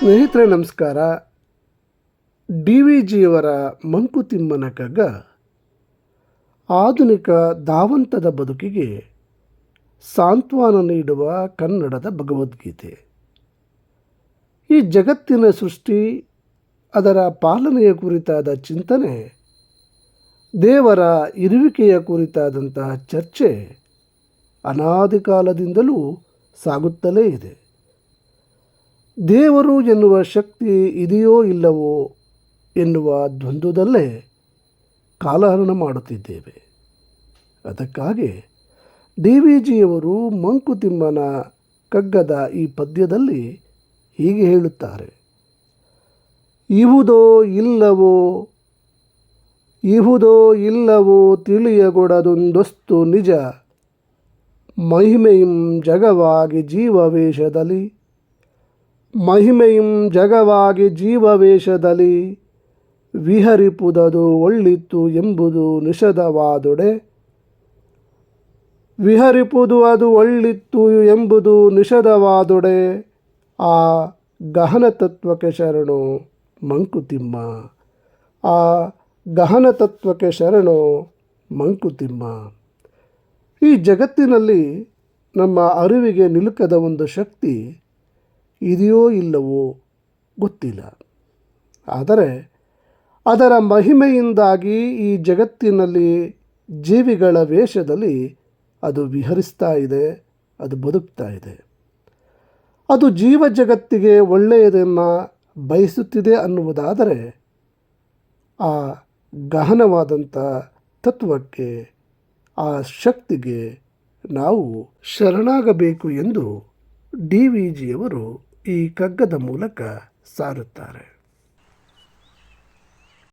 ಸ್ನೇಹಿತರೆ, ನಮಸ್ಕಾರ. D V ಜಿಯವರ ಮಂಕುತಿಮ್ಮನ ಕಗ್ಗ ಆಧುನಿಕ ಧಾವಂತದ ಬದುಕಿಗೆ ಸಾಂತ್ವನ ನೀಡುವ ಕನ್ನಡದ ಭಗವದ್ಗೀತೆ. ಈ ಜಗತ್ತಿನ ಸೃಷ್ಟಿ, ಅದರ ಪಾಲನೆಯ ಕುರಿತಾದ ಚಿಂತನೆ, ದೇವರ ಇರುವಿಕೆಯ ಕುರಿತಾದಂತಹ ಚರ್ಚೆ ಅನಾದಿ ಕಾಲದಿಂದಲೂ ಸಾಗುತ್ತಲೇ ಇದೆ. ದೇವರು ಎನ್ನುವ ಶಕ್ತಿ ಇದೆಯೋ ಇಲ್ಲವೋ ಎನ್ನುವ ದ್ವಂದ್ವದಲ್ಲೇ ಕಾಲಹರಣ ಮಾಡುತ್ತಿದ್ದೇವೆ. ಅದಕ್ಕಾಗಿ ಡಿ ವಿ ಜಿಯವರು ಮಂಕುತಿಮ್ಮನ ಕಗ್ಗದ ಈ ಪದ್ಯದಲ್ಲಿ ಹೀಗೆ ಹೇಳುತ್ತಾರೆ. ಇವುದೋ ಇಲ್ಲವೋ, ಇಹುದೋ ಇಲ್ಲವೋ ತಿಳಿಯಗೊಡದೊಂದೊಸ್ತು ನಿಜ, ಮಹಿಮೆಯಂ ಜಗವಾಗಿ ಜೀವವೇಷದಲ್ಲಿ ಮಹಿಮೆಯಂ ಜಗವಾಗಿ ಜೀವವೇಷದಲ್ಲಿ ವಿಹರಿಪುದದು ಒಳ್ಳಿತ್ತು ಎಂಬುದು ನಿಷದವಾದುಡೆ ವಿಹರಿಪುದು ಅದು ಒಳ್ಳಿತ್ತು ಎಂಬುದು ನಿಷದವಾದುಡೆ ಆ ಗಹನ ತತ್ವಕ್ಕೆ ಶರಣು ಮಂಕುತಿಮ್ಮ. ಆ ಗಹನ ತತ್ವಕ್ಕೆ ಶರಣು ಮಂಕುತಿಮ್ಮ. ಈ ಜಗತ್ತಿನಲ್ಲಿ ನಮ್ಮ ಅರಿವಿಗೆ ನಿಲುಕದ ಒಂದು ಶಕ್ತಿ ಇದೆಯೋ ಇಲ್ಲವೋ ಗೊತ್ತಿಲ್ಲ. ಆದರೆ ಅದರ ಮಹಿಮೆಯಿಂದಾಗಿ ಈ ಜಗತ್ತಿನಲ್ಲಿ ಜೀವಿಗಳ ವೇಷದಲ್ಲಿ ಅದು ವಿಹರಿಸ್ತಾ ಇದೆ, ಅದು ಬದುಕ್ತಾ ಇದೆ. ಅದು ಜೀವ ಜಗತ್ತಿಗೆ ಒಳ್ಳೆಯದನ್ನು ಬಯಸುತ್ತಿದೆ ಅನ್ನುವುದಾದರೆ ಆ ಗಹನವಾದಂಥ ತತ್ವಕ್ಕೆ, ಆ ಶಕ್ತಿಗೆ ನಾವು ಶರಣಾಗಬೇಕು ಎಂದು ಡಿ ವಿ ಜಿಯವರು ಈ ಕಗ್ಗದ ಮೂಲಕ ಸಾರುತ್ತಾರೆ.